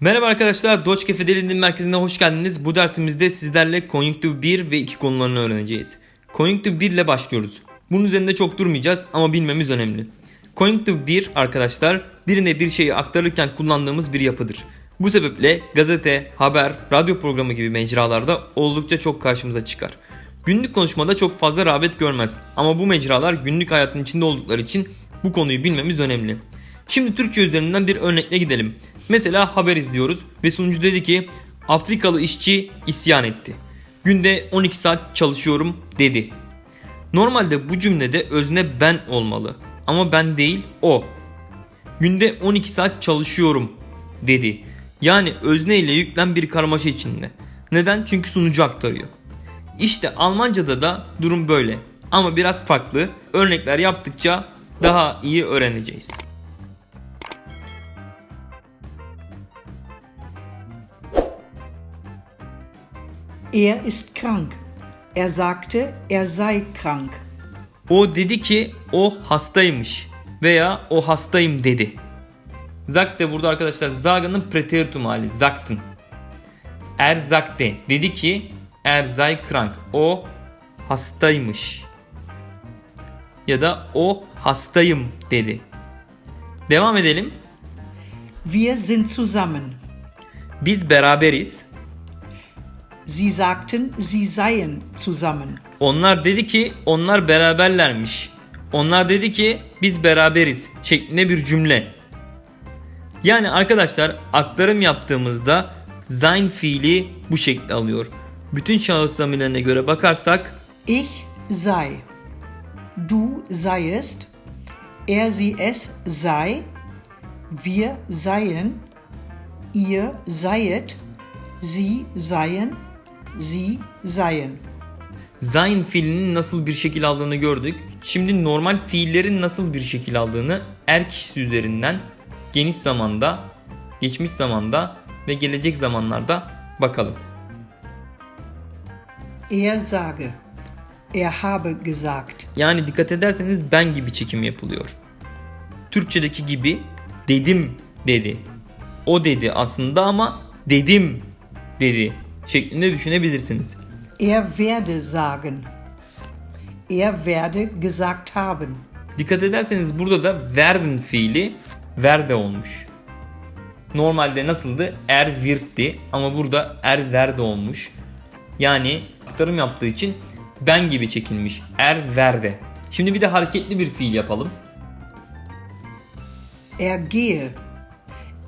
Merhaba arkadaşlar, Doç Cafe Deli'nin merkezine hoş geldiniz. Bu dersimizde sizlerle konjüktür 1 ve 2 konularını öğreneceğiz. Konjüktür 1 ile başlıyoruz. Bunun üzerinde çok durmayacağız ama bilmemiz önemli. Konjüktür 1 arkadaşlar, birine bir şeyi aktarırken kullandığımız bir yapıdır. Bu sebeple gazete, haber, radyo programı gibi mecralarda oldukça çok karşımıza çıkar. Günlük konuşmada çok fazla rağbet görmez ama bu mecralar günlük hayatın içinde oldukları için bu konuyu bilmemiz önemli. Şimdi Türkçe üzerinden bir örnekle gidelim. Mesela haber izliyoruz ve sunucu dedi ki Afrikalı işçi isyan etti. Günde 12 saat çalışıyorum dedi. Normalde bu cümlede özne ben olmalı ama ben değil o. Günde 12 saat çalışıyorum dedi. Yani özne ile yüklem bir karmaşa içinde. Neden? Çünkü sunucu aktarıyor. İşte Almanca'da da durum böyle. Ama biraz farklı. Örnekler yaptıkça daha iyi öğreneceğiz. Er ist krank. Er sagte, er sei krank. O dedi ki o hastaymış veya o hastayım dedi. Zak de burada arkadaşlar Zaga'nın preteritum hali. Zaktın. Er zakte dedi ki er sei krank. O hastaymış. Ya da o hastayım dedi. Devam edelim. Wir sind zusammen. Biz beraberiz. Sie sagten, sie seien zusammen. Onlar dedi ki onlar beraberlermiş. Onlar dedi ki biz beraberiz şeklinde bir cümle. Yani arkadaşlar aktarım yaptığımızda sein fiili bu şekli alıyor. Bütün şahıs zamirlerine göre bakarsak Ich sei. Du seiest. Er sie es sei. Wir seien. Ihr seiet. Sie seien. Sie seien. sein fiilinin nasıl bir şekil aldığını gördük. Şimdi normal fiillerin nasıl bir şekil aldığını er kişisi üzerinden geniş zamanda, geçmiş zamanda ve gelecek zamanlarda bakalım. Er sage. Er habe gesagt. Yani dikkat ederseniz ben gibi çekim yapılıyor. Türkçedeki gibi dedim dedi. O dedi aslında ama dedim dedi şeklinde düşünebilirsiniz. Er werde sagen. Er werde gesagt haben. Dikkat ederseniz burada da werden fiili verde olmuş. Normalde nasıldı? Er wirtti ama burada er verde olmuş. Yani aktarım yaptığı için ben gibi çekilmiş. Er verde. Şimdi bir de hareketli bir fiil yapalım. Er gehe.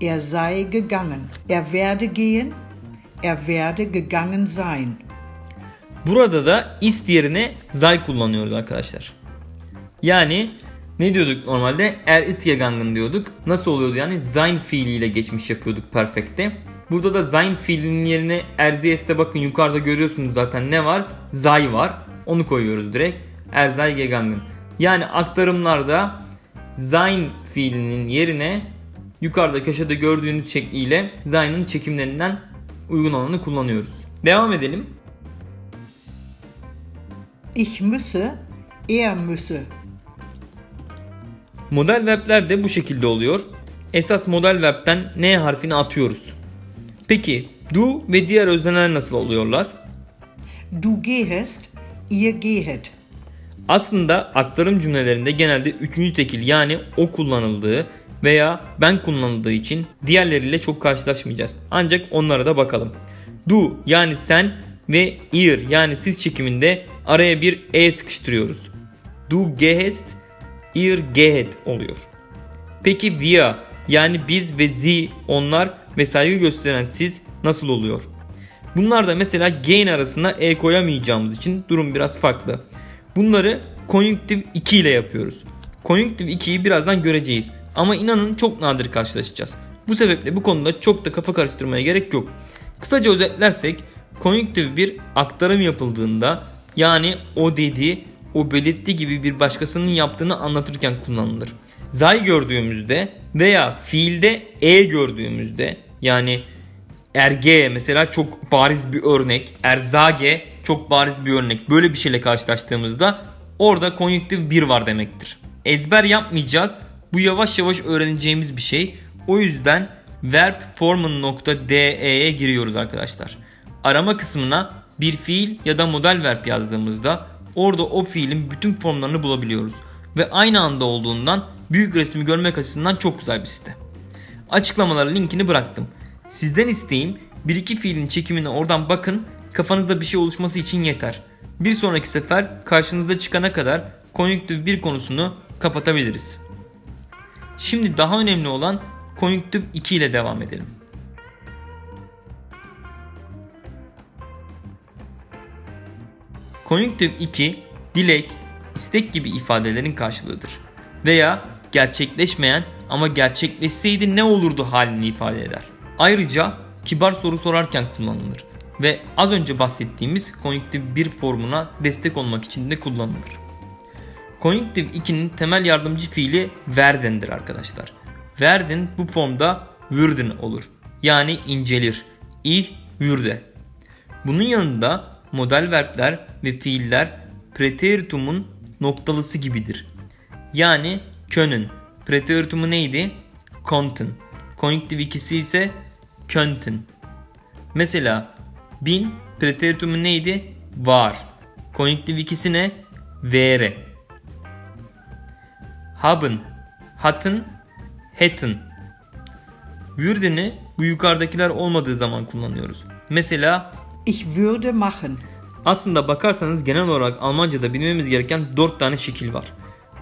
Er sei gegangen. Er werde gehen. Er werde gegangen sein. Burada da ist yerine sei kullanıyoruz arkadaşlar. Yani ne diyorduk normalde? Er ist gegangen diyorduk. Nasıl oluyordu yani? Sein fiiliyle geçmiş yapıyorduk perfect'te. Burada da sein fiilinin yerine erziyeste bakın yukarıda görüyorsunuz zaten ne var? Sei var. Onu koyuyoruz direkt. Er sei gegangen. Yani aktarımlarda sein fiilinin yerine yukarıda köşede gördüğünüz şekliyle sein'in çekimlerinden uygun olanı kullanıyoruz. Devam edelim. Ich müsse. Er müsse. Model verbler de bu şekilde oluyor. Esas model verbten N harfini atıyoruz. Peki do ve diğer özneler nasıl oluyorlar? Du gehest. Ihr gehet. Aslında aktarım cümlelerinde genelde üçüncü tekil yani o kullanıldığı veya ben kullanıldığı için diğerleriyle çok karşılaşmayacağız. Ancak onlara da bakalım. Du yani sen ve ihr yani siz çekiminde araya bir e sıkıştırıyoruz. Du gehst, ihr gehet oluyor. Peki wir yani biz ve sie onlar ve saygı gösteren siz nasıl oluyor? Bunlar da mesela gain arasına e koyamayacağımız için durum biraz farklı. Bunları konjunktif 2 ile yapıyoruz. Konjunktif 2'yi birazdan göreceğiz. Ama inanın çok nadir karşılaşacağız. Bu sebeple bu konuda çok da kafa karıştırmaya gerek yok. Kısaca özetlersek konjunktif bir aktarım yapıldığında yani o dedi, o belirtti gibi bir başkasının yaptığını anlatırken kullanılır. Zay gördüğümüzde veya fiilde e gördüğümüzde yani erge mesela çok bariz bir örnek. Erzage çok bariz bir örnek. Böyle bir şeyle karşılaştığımızda orada konjunktif 1 var demektir. Ezber yapmayacağız. Bu yavaş yavaş öğreneceğimiz bir şey. O yüzden verbformen.de'ye giriyoruz arkadaşlar. Arama kısmına bir fiil ya da model verb yazdığımızda orada o fiilin bütün formlarını bulabiliyoruz. Ve aynı anda olduğundan büyük resmi görmek açısından çok güzel bir site. Açıklamalara linkini bıraktım. Sizden isteğim bir iki fiilin çekimine oradan bakın kafanızda bir şey oluşması için yeter. Bir sonraki sefer karşınıza çıkana kadar konjüktif bir konusunu kapatabiliriz. Şimdi daha önemli olan konjüktif 2 ile devam edelim. Konjüktif 2, dilek, istek gibi ifadelerin karşılığıdır. Veya gerçekleşmeyen ama gerçekleşseydi ne olurdu halini ifade eder. Ayrıca kibar soru sorarken kullanılır ve az önce bahsettiğimiz konjüktif 1 formuna destek olmak için de kullanılır. Konjüktif 2'nin temel yardımcı fiili werden'dir arkadaşlar. Werden bu formda würden olur. Yani incelir. Ich würde. Bunun yanında model verbler ve fiiller preteritumun noktalısı gibidir. Yani können. Preteritumu neydi? Konnten. Konjüktif ikisi ise könnten. Mesela bin preteritumu neydi? Var. Konjüktif ikisi ne? Wäre. Haben, hatten, hätten. Würden'i bu yukarıdakiler olmadığı zaman kullanıyoruz. Mesela Ich würde machen. aslında bakarsanız genel olarak Almanca'da bilmemiz gereken 4 tane şekil var.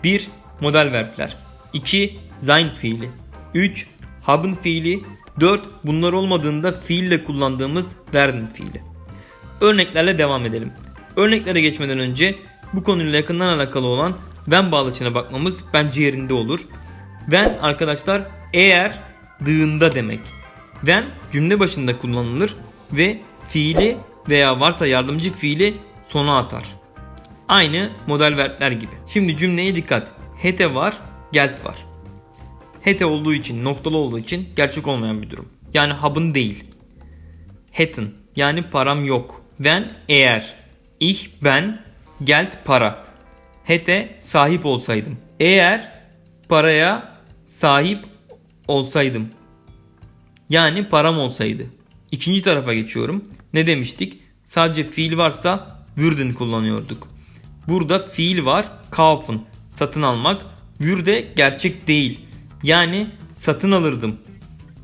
1. Model verbler 2. Sein fiili 3. Haben fiili 4. Bunlar olmadığında fiille kullandığımız werden fiili. Örneklerle devam edelim. Örneklere geçmeden önce bu konuyla yakından alakalı olan when bağlaçına bakmamız bence yerinde olur. When arkadaşlar eğer dığında demek. When cümle başında kullanılır ve fiili veya varsa yardımcı fiili sona atar. Aynı model verbler gibi. Şimdi cümleye dikkat. Hete var, gelt var. Hete olduğu için, noktalı olduğu için gerçek olmayan bir durum. Yani habın değil. Hätten yani param yok. Wenn eğer. Ich ben geld para. Hete sahip olsaydım. Eğer paraya sahip olsaydım. Yani param olsaydı. İkinci tarafa geçiyorum. Ne demiştik? Sadece fiil varsa würden kullanıyorduk. Burada fiil var. Kaufen. Satın almak. Würde gerçek değil. Yani satın alırdım.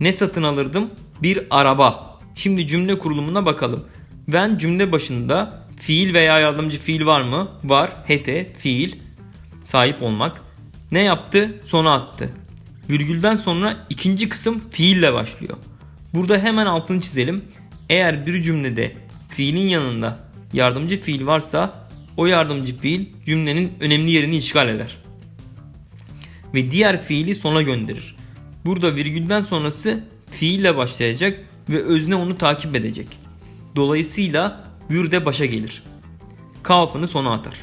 Ne satın alırdım? Bir araba. Şimdi cümle kurulumuna bakalım. Ben cümle başında fiil veya yardımcı fiil var mı? Var. Hete, fiil. Sahip olmak. Ne yaptı? Sona attı. Virgülden sonra ikinci kısım fiille başlıyor. Burada hemen altını çizelim. Eğer bir cümlede fiilin yanında yardımcı fiil varsa o yardımcı fiil cümlenin önemli yerini işgal eder. Ve diğer fiili sona gönderir. Burada virgülden sonrası fiille başlayacak ve özne onu takip edecek. Dolayısıyla würde başa gelir. Kauf'ını sona atar.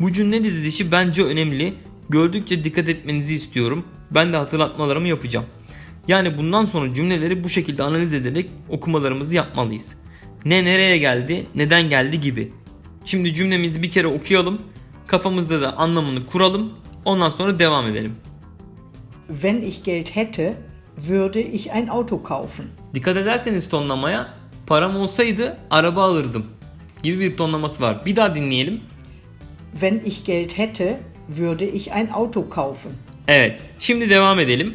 Bu cümle dizilişi bence önemli. Gördükçe dikkat etmenizi istiyorum. Ben de hatırlatmalarımı yapacağım. Yani bundan sonra cümleleri bu şekilde analiz ederek okumalarımızı yapmalıyız. Ne nereye geldi, neden geldi gibi. Şimdi cümlemizi bir kere okuyalım. Kafamızda da anlamını kuralım. Ondan sonra devam edelim. Wenn ich Geld hätte, würde ich ein Auto kaufen. Dikkat ederseniz tonlamaya param olsaydı araba alırdım gibi bir tonlaması var. Bir daha dinleyelim. Wenn ich Geld hätte, würde ich ein Auto kaufen. Evet. Şimdi devam edelim.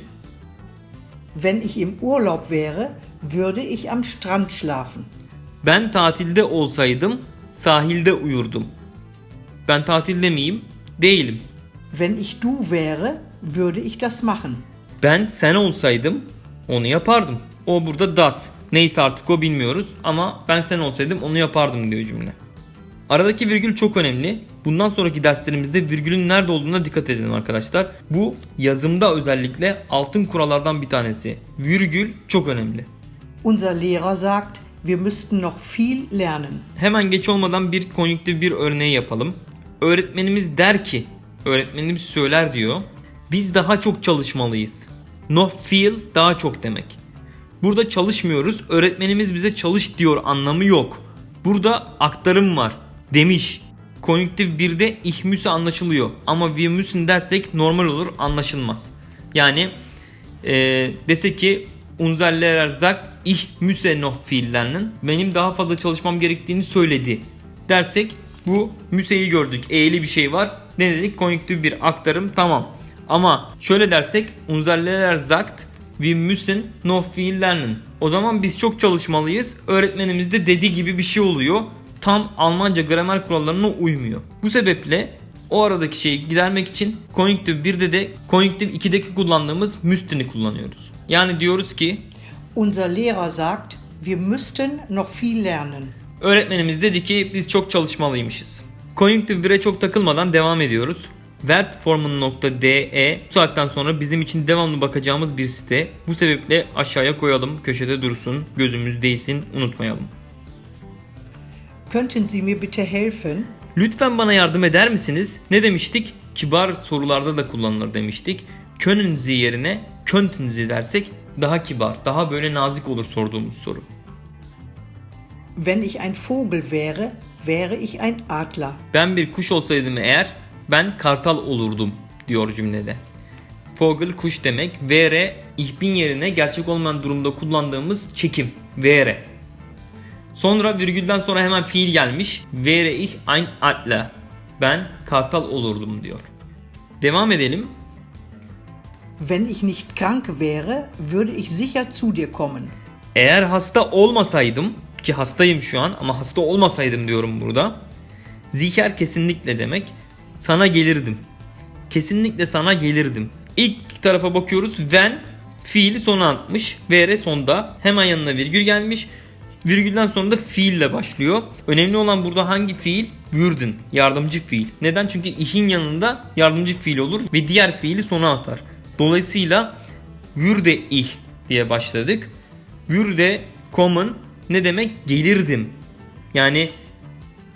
Wenn ich im Urlaub wäre, würde ich am Strand schlafen. Ben tatilde olsaydım sahilde uyurdum. Ben tatilde miyim? Değilim. Wenn ich du wäre, würde ich das machen. Ben sen olsaydım onu yapardım. O burada das. Neyse artık o bilmiyoruz ama ben sen olsaydım onu yapardım diyor cümle. Aradaki virgül çok önemli. Bundan sonraki derslerimizde virgülün nerede olduğuna dikkat edin arkadaşlar. Bu yazımda özellikle altın kurallardan bir tanesi. Virgül çok önemli. Unser Lehrer sagt, wir müssten noch viel lernen. Hemen geç olmadan bir konjüktif bir örneği yapalım. Öğretmenimiz der ki, öğretmenimiz söyler diyor. Biz daha çok çalışmalıyız. No feel daha çok demek. Burada çalışmıyoruz. Öğretmenimiz bize çalış diyor anlamı yok. Burada aktarım var. Demiş. Konjüktif 1'de ich müsse anlaşılıyor. Ama wir müssen dersek normal olur anlaşılmaz. Yani e, dese ki unser Lehrer sagt ich müsse lernen. Benim daha fazla çalışmam gerektiğini söyledi. Dersek bu müseyi gördük. E'li bir şey var. Ne dedik? Konjüktif bir aktarım. Tamam. Ama şöyle dersek unser Lehrer wir müssen noch viel lernen. O zaman biz çok çalışmalıyız. Öğretmenimiz de dedi gibi bir şey oluyor. Tam Almanca gramer kurallarına uymuyor. Bu sebeple o aradaki şeyi gidermek için konjüktif 1'de de konjüktif 2'deki kullandığımız müstini kullanıyoruz. Yani diyoruz ki Unser Lehrer sagt, wir müssten noch viel lernen. öğretmenimiz dedi ki biz çok çalışmalıymışız. Konjüktif 1'e çok takılmadan devam ediyoruz. Verb bu saatten sonra bizim için devamlı bakacağımız bir site. Bu sebeple aşağıya koyalım, köşede dursun, gözümüz değsin, unutmayalım. Könnten Sie mir bitte helfen? Lütfen bana yardım eder misiniz? Ne demiştik? Kibar sorularda da kullanılır demiştik. Können Sie yerine könnten Sie dersek daha kibar, daha böyle nazik olur sorduğumuz soru. Wenn ich ein Vogel wäre, wäre ich ein Adler. Ben bir kuş olsaydım eğer ben kartal olurdum diyor cümlede. Vogel kuş demek. Wäre ich bin yerine gerçek olmayan durumda kullandığımız çekim. Wäre. Sonra virgülden sonra hemen fiil gelmiş. Wäre ich ein Adler. Ben kartal olurdum diyor. Devam edelim. Wenn ich nicht krank wäre, würde ich sicher zu dir kommen. Eğer hasta olmasaydım ki hastayım şu an ama hasta olmasaydım diyorum burada. Ziker kesinlikle demek. Sana gelirdim. Kesinlikle sana gelirdim. İlk tarafa bakıyoruz. When fiili sona atmış. Vere sonda. Hemen yanına virgül gelmiş. Virgülden sonra da fiille başlıyor. Önemli olan burada hangi fiil? Würden. Yardımcı fiil. Neden? Çünkü ih'in yanında yardımcı fiil olur ve diğer fiili sona atar. Dolayısıyla würde ich diye başladık. Würde kommen ne demek? Gelirdim. Yani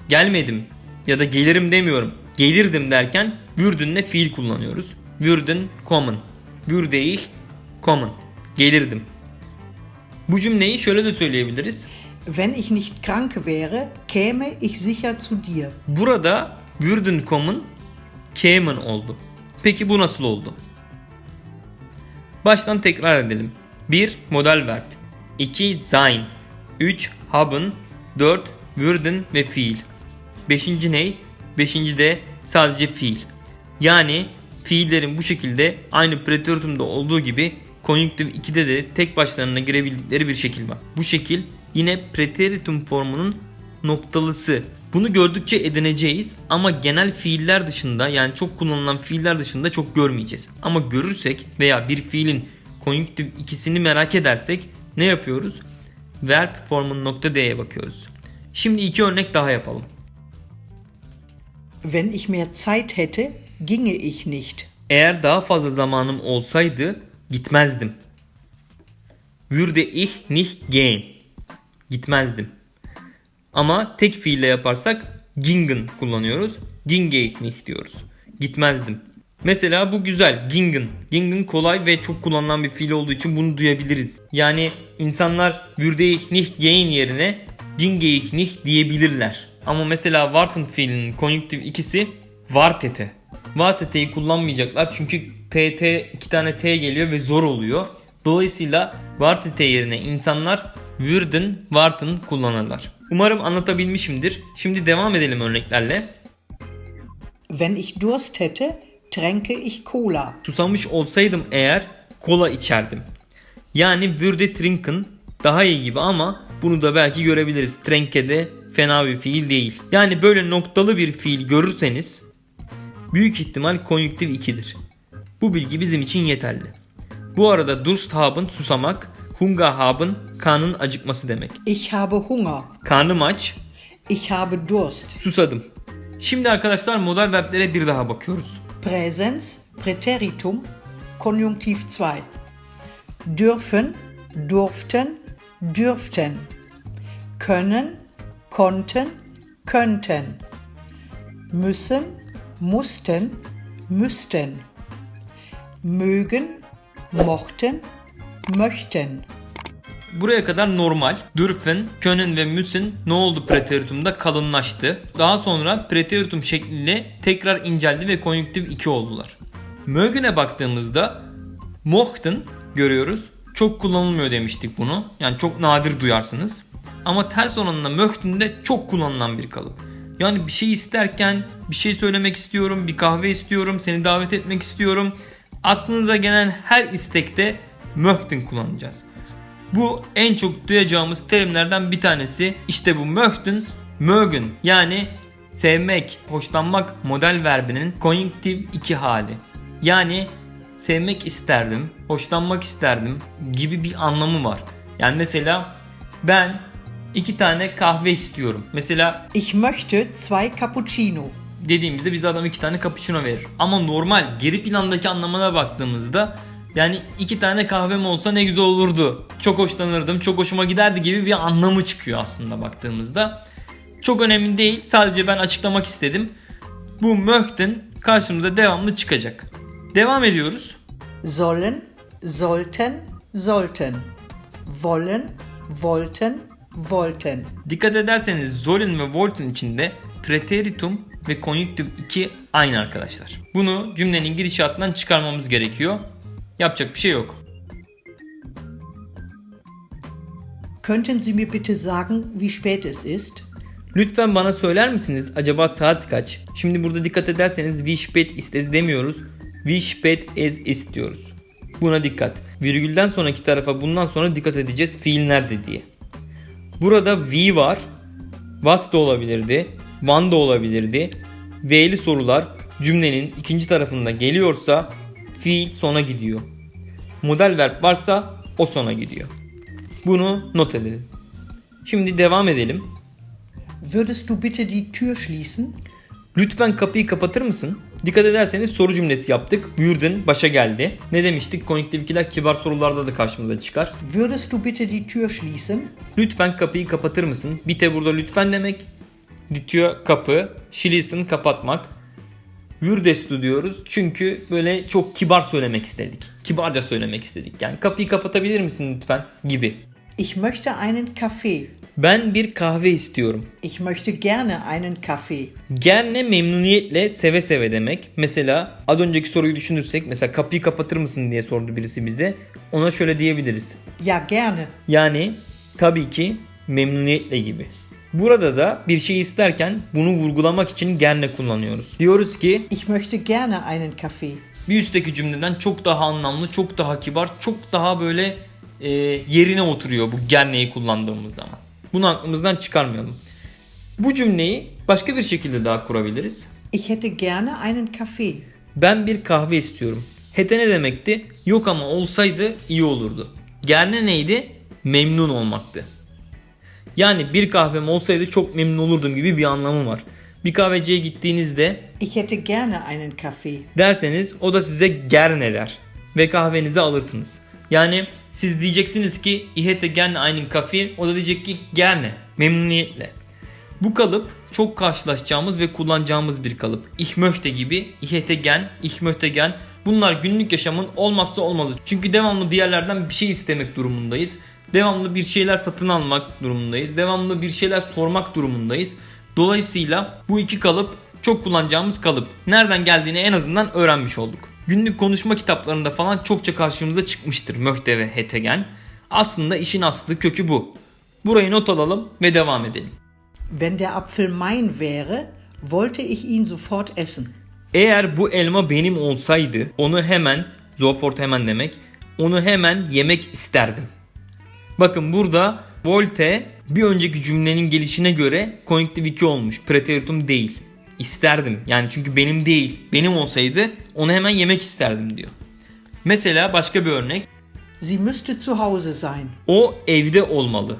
gelmedim ya da gelirim demiyorum. Gelirdim derken würdenle fiil kullanıyoruz. Würden kommen. Würde ich kommen. Gelirdim. Bu cümleyi şöyle de söyleyebiliriz. Wenn ich nicht krank wäre, käme ich sicher zu dir. Burada würden kommen kämen oldu. Peki bu nasıl oldu? Baştan tekrar edelim. 1. Model verb 2. Sein 3. Haben 4. Würden ve fiil 5. ney? 5. de sadece fiil. Yani fiillerin bu şekilde aynı preteritumda olduğu gibi konjüktif 2'de de tek başlarına girebildikleri bir şekil var. Bu şekil yine preteritum formunun noktalısı. Bunu gördükçe edineceğiz ama genel fiiller dışında yani çok kullanılan fiiller dışında çok görmeyeceğiz. Ama görürsek veya bir fiilin konjüktif ikisini merak edersek ne yapıyoruz? Verb formunun nokta D'ye bakıyoruz. Şimdi iki örnek daha yapalım. Wenn ich mehr Zeit hätte, ginge ich nicht. Eğer daha fazla zamanım olsaydı gitmezdim. Würde ich nicht gehen. Gitmezdim. Ama tek fiille yaparsak gingen kullanıyoruz. Ginge ich nicht diyoruz. Gitmezdim. Mesela bu güzel. Gingen. Gingen kolay ve çok kullanılan bir fiil olduğu için bunu duyabiliriz. Yani insanlar würde ich nicht gehen yerine ginge ich nicht diyebilirler. Ama mesela warten fiilinin konjüktif ikisi wartete. Wartete'yi kullanmayacaklar çünkü tt iki tane t geliyor ve zor oluyor. Dolayısıyla wartete yerine insanlar würden, warten kullanırlar. Umarım anlatabilmişimdir. Şimdi devam edelim örneklerle. Wenn ich Durst hätte, tränke ich Cola. Susamış olsaydım eğer kola içerdim. Yani würde trinken daha iyi gibi ama bunu da belki görebiliriz. Trinke de fena bir fiil değil. Yani böyle noktalı bir fiil görürseniz büyük ihtimal konjüktif 2'dir. Bu bilgi bizim için yeterli. Bu arada Durst haben susamak, Hunger haben karnın acıkması demek. Ich habe Hunger. Karnım aç, Ich habe Durst. susadım. Şimdi arkadaşlar modal verblere bir daha bakıyoruz. Präsens, Präteritum, Konjunktiv 2. Dürfen, durften, dürften. Können, konnten, könnten. Müssen, mussten, müssten. Mögen, mochten, möchten. Buraya kadar normal. Dürfen, können ve müssen ne oldu preteritumda kalınlaştı. Daha sonra preteritum şekliyle tekrar inceldi ve konjüktif 2 oldular. Mögen'e baktığımızda mochten görüyoruz. çok kullanılmıyor demiştik bunu. Yani çok nadir duyarsınız. Ama ters oranında möchten de çok kullanılan bir kalıp. Yani bir şey isterken bir şey söylemek istiyorum, bir kahve istiyorum, seni davet etmek istiyorum. Aklınıza gelen her istekte möchten kullanacağız. Bu en çok duyacağımız terimlerden bir tanesi. İşte bu möchten, mögen yani sevmek, hoşlanmak model verbinin konjunktif iki hali. Yani sevmek isterdim, hoşlanmak isterdim gibi bir anlamı var. Yani mesela ben iki tane kahve istiyorum. Mesela Ich möchte zwei Cappuccino. dediğimizde bize adam iki tane cappuccino verir. Ama normal geri plandaki anlamına baktığımızda yani iki tane kahvem olsa ne güzel olurdu. Çok hoşlanırdım, çok hoşuma giderdi gibi bir anlamı çıkıyor aslında baktığımızda. Çok önemli değil. Sadece ben açıklamak istedim. Bu möchten karşımıza devamlı çıkacak. Devam ediyoruz. Sollen, sollten, sollten. Wollen, wollten, wollten. Dikkat ederseniz sollen ve wollten içinde preteritum ve konjunktif 2 aynı arkadaşlar. Bunu cümlenin girişatından çıkarmamız gerekiyor. Yapacak bir şey yok. Könnten Sie mir bitte sagen, wie spät es ist? Lütfen bana söyler misiniz acaba saat kaç? Şimdi burada dikkat ederseniz wie spät ist es demiyoruz. Wie spät es ist diyoruz. Buna dikkat. Virgülden sonraki tarafa bundan sonra dikkat edeceğiz fiil nerede diye. Burada wie var. Was da olabilirdi. Wann da olabilirdi. V'li sorular cümlenin ikinci tarafında geliyorsa fiil sona gidiyor. Model verb varsa o sona gidiyor. Bunu not edelim. Şimdi devam edelim. Würdest du bitte die Tür schließen? Lütfen kapıyı kapatır mısın? Dikkat ederseniz soru cümlesi yaptık. Buyurdun başa geldi. Ne demiştik? Konjüktif ikiler kibar sorularda da karşımıza çıkar. Würdest du bitte die Tür schließen? Lütfen kapıyı kapatır mısın? Bite burada lütfen demek. Ditiyor kapı. Schließen kapatmak. Würdest du diyoruz. Çünkü böyle çok kibar söylemek istedik. Kibarca söylemek istedik. Yani kapıyı kapatabilir misin lütfen gibi. Ich möchte einen Kaffee. Ben bir kahve istiyorum. Ich möchte gerne einen Kaffee. Gerne memnuniyetle seve seve demek. Mesela az önceki soruyu düşünürsek mesela kapıyı kapatır mısın diye sordu birisi bize. Ona şöyle diyebiliriz. Ja, gerne. Yani tabii ki memnuniyetle gibi. Burada da bir şey isterken bunu vurgulamak için gerne kullanıyoruz. Diyoruz ki Ich möchte gerne einen Kaffee. bir üstteki cümleden çok daha anlamlı, çok daha kibar, çok daha böyle e, yerine oturuyor bu gerneyi kullandığımız zaman. Bunu aklımızdan çıkarmayalım. Bu cümleyi başka bir şekilde daha kurabiliriz. Ich hätte gerne einen Kaffee. Ben bir kahve istiyorum. Hete ne demekti? Yok ama olsaydı iyi olurdu. Gerne neydi? Memnun olmaktı. Yani bir kahvem olsaydı çok memnun olurdum gibi bir anlamı var. Bir kahveciye gittiğinizde Ich hätte gerne einen Kaffee. derseniz o da size gerne der ve kahvenizi alırsınız. Yani siz diyeceksiniz ki ich hätte gerne einen o da diyecek ki gerne memnuniyetle. Bu kalıp çok karşılaşacağımız ve kullanacağımız bir kalıp. Ich möchte gibi, ich hätte gern, ich möchte gern. Bunlar günlük yaşamın olmazsa olmazı. Çünkü devamlı bir yerlerden bir şey istemek durumundayız. Devamlı bir şeyler satın almak durumundayız. Devamlı bir şeyler sormak durumundayız. Dolayısıyla bu iki kalıp çok kullanacağımız kalıp. Nereden geldiğini en azından öğrenmiş olduk. Günlük konuşma kitaplarında falan çokça karşımıza çıkmıştır möchte ve hetegen. Aslında işin aslı kökü bu. Burayı not alalım ve devam edelim. Wenn der Apfel mein wäre, wollte ich ihn sofort essen. Eğer bu elma benim olsaydı onu hemen, sofort hemen demek, onu hemen yemek isterdim. Bakın burada volte bir önceki cümlenin gelişine göre konjunktif 2 olmuş. Preteritum değil. İsterdim. Yani çünkü benim değil. Benim olsaydı onu hemen yemek isterdim diyor. Mesela başka bir örnek. Sie müsste zu Hause sein. O evde olmalı.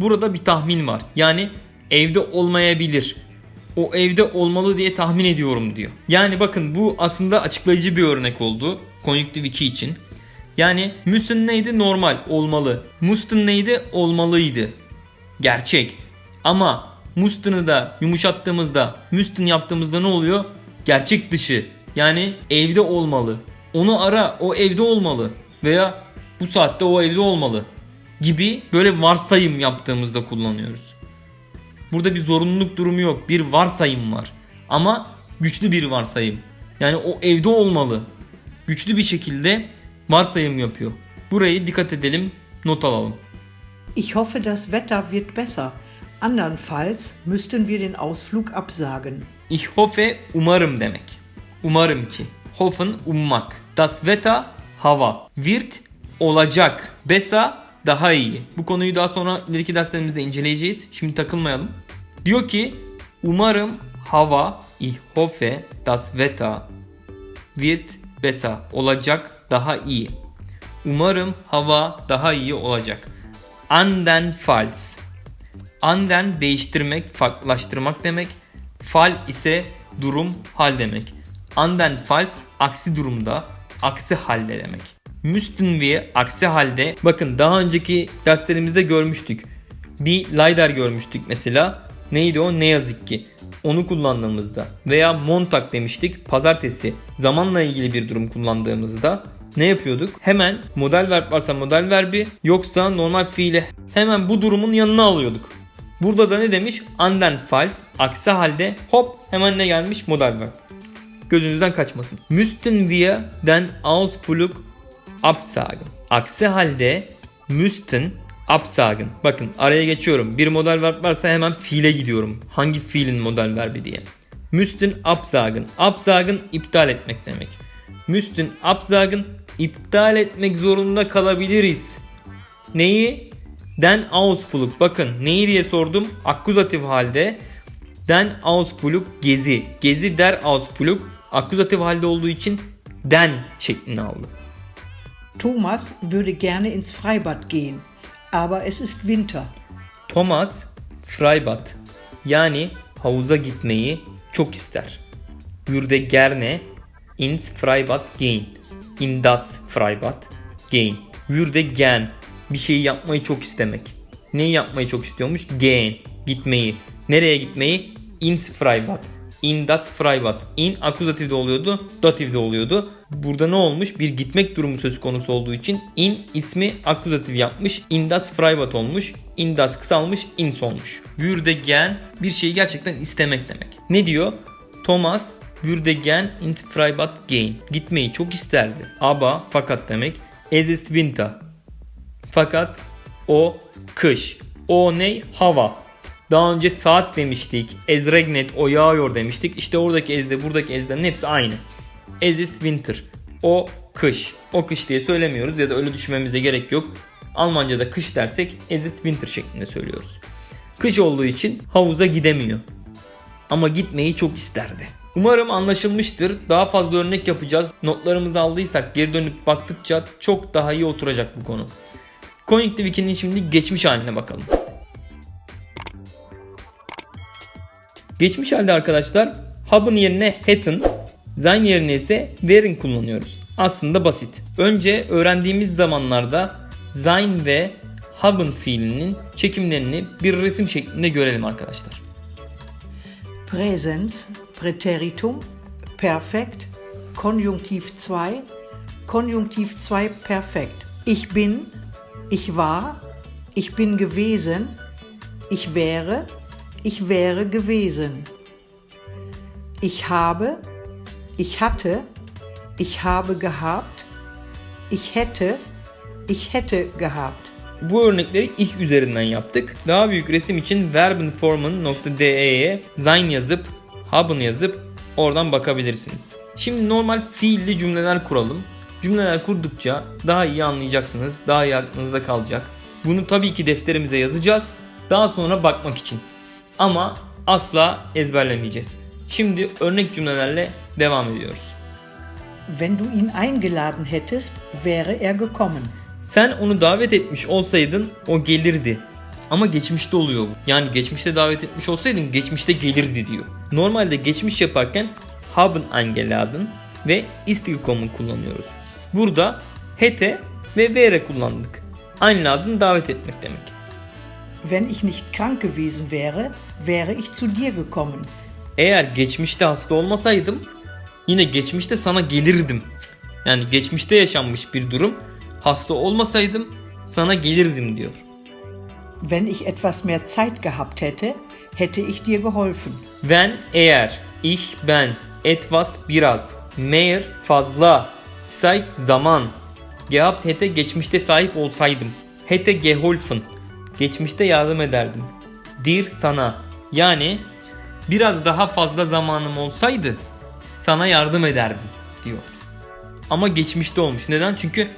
Burada bir tahmin var. Yani evde olmayabilir. O evde olmalı diye tahmin ediyorum diyor. Yani bakın bu aslında açıklayıcı bir örnek oldu. Konjunktif 2 için. Yani müsün neydi? Normal, olmalı. Mustun neydi? Olmalıydı. Gerçek. Ama mustun'u da yumuşattığımızda, müstün yaptığımızda ne oluyor? Gerçek dışı. Yani evde olmalı. Onu ara, o evde olmalı. Veya bu saatte o evde olmalı gibi böyle varsayım yaptığımızda kullanıyoruz. Burada bir zorunluluk durumu yok. Bir varsayım var. Ama güçlü bir varsayım. Yani o evde olmalı. Güçlü bir şekilde varsayım yapıyor. Burayı dikkat edelim, not alalım. Ich hoffe, das Wetter wird besser. Andernfalls müssten wir den Ausflug absagen. Ich hoffe umarım demek. Umarım ki. Hoffen ummak. Das Wetter hava. Wird olacak. Besa daha iyi. Bu konuyu daha sonra ileriki derslerimizde inceleyeceğiz. Şimdi takılmayalım. Diyor ki umarım hava ich hoffe das Wetter wird besser olacak daha iyi. Umarım hava daha iyi olacak. Andernfalls. Anden değiştirmek, farklılaştırmak demek. Fal ise durum, hal demek. Andernfalls aksi durumda, aksi halde demek. Müssten wir aksi halde bakın daha önceki derslerimizde görmüştük. Bir lidar görmüştük mesela. Neydi o? Ne yazık ki. Onu kullandığımızda veya Montag demiştik pazartesi zamanla ilgili bir durum kullandığımızda ne yapıyorduk? Hemen model verb varsa model verbi yoksa normal fiili hemen bu durumun yanına alıyorduk. Burada da ne demiş? Andernfalls aksi halde hop hemen ne gelmiş? Model verb. Gözünüzden kaçmasın. Müssten wir den Ausflug absagen. Aksi halde müssten absagen. Bakın araya geçiyorum. Bir model verb varsa hemen fiile gidiyorum. Hangi fiilin model verbi diye. Müssten absagen. Absagen iptal etmek demek. Müssten absagen iptal etmek zorunda kalabiliriz. Neyi? Den Ausflug. Bakın neyi diye sordum. Akkuzatif halde. Den Ausflug gezi. Gezi der Ausflug. Akkuzatif halde olduğu için den şeklini aldı. Thomas würde gerne ins Freibad gehen, aber es ist Winter. Thomas Freibad yani havuza gitmeyi çok ister. Würde gerne ins Freibad gehen. In das Freibad gehen. Würde gern bir şeyi yapmayı çok istemek. Neyi yapmayı çok istiyormuş? Gehen. Gitmeyi. Nereye gitmeyi? Ins Freibad. In das Freibad. In akuzatifde oluyordu, datifde oluyordu. Burada ne olmuş? Bir gitmek durumu söz konusu olduğu için in ismi akuzatif yapmış. In das Freibad olmuş. In das kısalmış, ins olmuş. Würde gern bir şeyi gerçekten istemek demek. Ne diyor? Thomas würde gern ins Freibad gehen. Gitmeyi çok isterdi. Aber fakat demek. Es ist Winter. Fakat o kış. O ne? Hava. Daha önce saat demiştik. Ez regnet o yağıyor demiştik. İşte oradaki ezde buradaki ezlerin hepsi aynı. Es ist winter. O kış. O kış diye söylemiyoruz ya da öyle düşünmemize gerek yok. Almanca'da kış dersek es ist winter şeklinde söylüyoruz. Kış olduğu için havuza gidemiyor. Ama gitmeyi çok isterdi. Umarım anlaşılmıştır. Daha fazla örnek yapacağız. Notlarımızı aldıysak geri dönüp baktıkça çok daha iyi oturacak bu konu. Connective 2'nin şimdi geçmiş haline bakalım. Geçmiş halde arkadaşlar hab'ın yerine hat'ın, sein yerine ise were'in kullanıyoruz. Aslında basit. Önce öğrendiğimiz zamanlarda sein ve hab'ın fiilinin çekimlerini bir resim şeklinde görelim arkadaşlar. Präsens, Präteritum, Perfekt, Konjunktiv 2, Konjunktiv 2 Perfekt. Ich bin, ich war, ich bin gewesen, ich wäre, ich wäre gewesen. Ich habe, ich hatte, ich habe gehabt, ich hätte, ich hätte gehabt. Bu örnekleri ilk üzerinden yaptık. Daha büyük resim için Verben Formen .de'ye sein yazıp haben yazıp oradan bakabilirsiniz. Şimdi normal fiilli cümleler kuralım. Cümleler kurdukça daha iyi anlayacaksınız. Daha iyi aklınızda kalacak. Bunu tabii ki defterimize yazacağız. Daha sonra bakmak için. Ama asla ezberlemeyeceğiz. Şimdi örnek cümlelerle devam ediyoruz. Wenn du ihn eingeladen hättest, wäre er gekommen. Sen onu davet etmiş olsaydın o gelirdi. Ama geçmişte oluyor bu. Yani geçmişte davet etmiş olsaydın geçmişte gelirdi diyor. Normalde geçmiş yaparken haben eingeladen ve ist gekommen kullanıyoruz. Burada hätte ve wäre kullandık. Einladen davet etmek demek. Wenn ich nicht krank gewesen wäre, wäre ich zu dir gekommen. Eğer geçmişte hasta olmasaydım yine geçmişte sana gelirdim. Yani geçmişte yaşanmış bir durum. Hasta olmasaydım sana gelirdim diyor. Wenn ich etwas mehr Zeit gehabt hätte, hätte ich dir geholfen. Wenn eğer ich ben etwas biraz mehr fazla Zeit zaman Gehabt hätte geçmişte sahip olsaydım. Hätte geholfen. Geçmişte yardım ederdim. Dir sana. Yani biraz daha fazla zamanım olsaydı sana yardım ederdim diyor. Ama geçmişte olmuş. Neden? Çünkü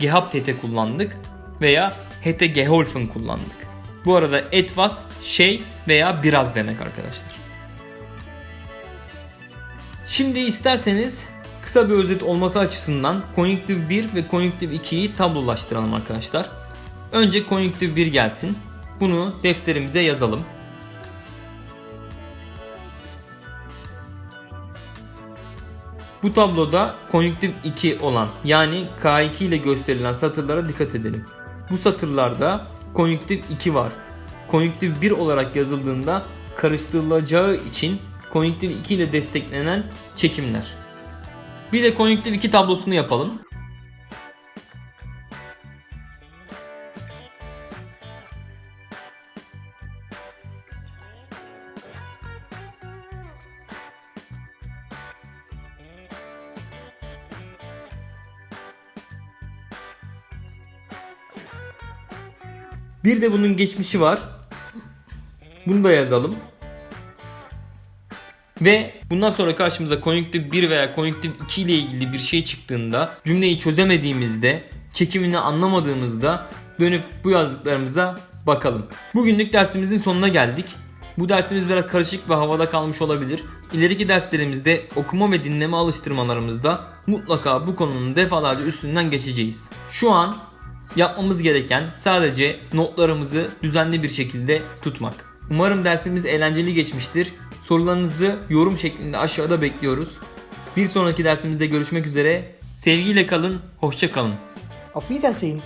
gehabt hätte kullandık veya hätte geholfen kullandık. Bu arada etwas şey veya biraz demek arkadaşlar. Şimdi isterseniz kısa bir özet olması açısından konjunktif 1 ve konjunktif 2'yi tablolaştıralım arkadaşlar. Önce konjunktif 1 gelsin. Bunu defterimize yazalım. Bu tabloda konjunktif 2 olan yani K2 ile gösterilen satırlara dikkat edelim. Bu satırlarda konjunktif 2 var. Konjunktif 1 olarak yazıldığında karıştırılacağı için konjunktif 2 ile desteklenen çekimler. Bir de konjunktif 2 tablosunu yapalım. Bir de bunun geçmişi var. Bunu da yazalım. Ve bundan sonra karşımıza konjunktif 1 veya konjunktif 2 ile ilgili bir şey çıktığında cümleyi çözemediğimizde, çekimini anlamadığımızda dönüp bu yazdıklarımıza bakalım. Bugünlük dersimizin sonuna geldik. Bu dersimiz biraz karışık ve havada kalmış olabilir. İleriki derslerimizde okuma ve dinleme alıştırmalarımızda mutlaka bu konunun defalarca üstünden geçeceğiz. Şu an Yapmamız gereken sadece notlarımızı düzenli bir şekilde tutmak. Umarım dersimiz eğlenceli geçmiştir. Sorularınızı yorum şeklinde aşağıda bekliyoruz. Bir sonraki dersimizde görüşmek üzere. Sevgiyle kalın, hoşça kalın. Auf Wiedersehen.